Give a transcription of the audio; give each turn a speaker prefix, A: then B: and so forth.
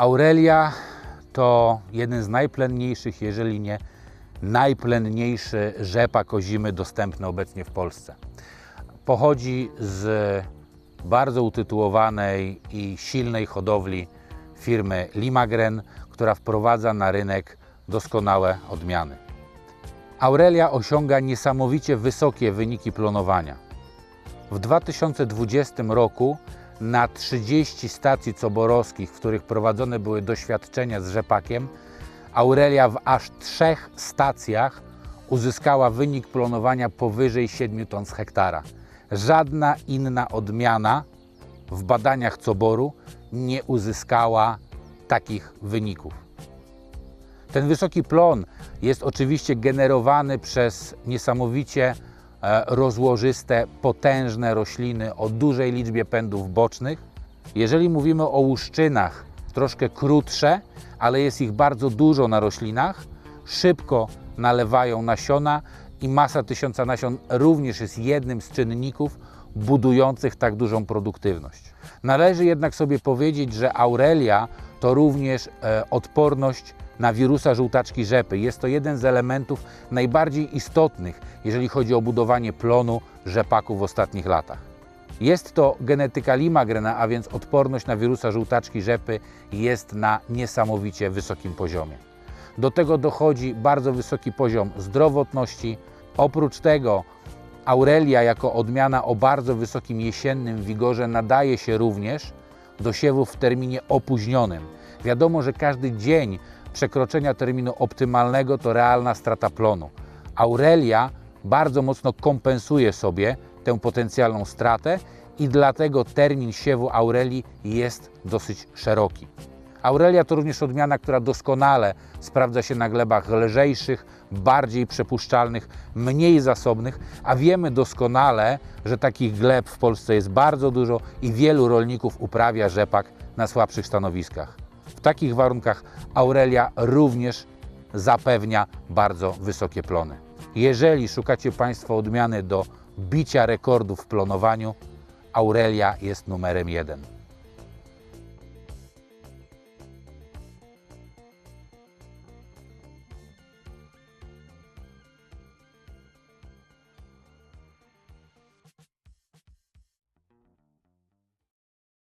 A: Aurelia to jeden z najplenniejszych, jeżeli nie najplenniejszy rzepak ozimy dostępny obecnie w Polsce. Pochodzi z bardzo utytułowanej i silnej hodowli firmy Limagren, która wprowadza na rynek doskonałe odmiany. Aurelia osiąga niesamowicie wysokie wyniki plonowania. W 2020 roku na 30 stacji coborowskich, w których prowadzone były doświadczenia z rzepakiem, Aurelia w aż trzech stacjach uzyskała wynik plonowania powyżej 7 ton z hektara. Żadna inna odmiana w badaniach coboru nie uzyskała takich wyników. Ten wysoki plon jest oczywiście generowany przez niesamowicie rozłożyste, potężne rośliny o dużej liczbie pędów bocznych. Jeżeli mówimy o łuszczynach, troszkę krótsze, ale jest ich bardzo dużo na roślinach, szybko nalewają nasiona i masa tysiąca nasion również jest jednym z czynników budujących tak dużą produktywność. Należy jednak sobie powiedzieć, że Aurelia to również e, odporność na wirusa żółtaczki rzepy. Jest to jeden z elementów najbardziej istotnych, jeżeli chodzi o budowanie plonu rzepaku w ostatnich latach. Jest to genetyka limagrena, a więc odporność na wirusa żółtaczki rzepy jest na niesamowicie wysokim poziomie. Do tego dochodzi bardzo wysoki poziom zdrowotności. Oprócz tego Aurelia jako odmiana o bardzo wysokim jesiennym wigorze nadaje się również do siewów w terminie opóźnionym. Wiadomo, że każdy dzień przekroczenia terminu optymalnego to realna strata plonu. Aurelia bardzo mocno kompensuje sobie tę potencjalną stratę i dlatego termin siewu Aurelii jest dosyć szeroki. Aurelia to również odmiana, która doskonale sprawdza się na glebach lżejszych, bardziej przepuszczalnych, mniej zasobnych, a wiemy doskonale, że takich gleb w Polsce jest bardzo dużo i wielu rolników uprawia rzepak na słabszych stanowiskach. W takich warunkach Aurelia również zapewnia bardzo wysokie plony. Jeżeli szukacie Państwo odmiany do bicia rekordów w plonowaniu, Aurelia jest numerem jeden.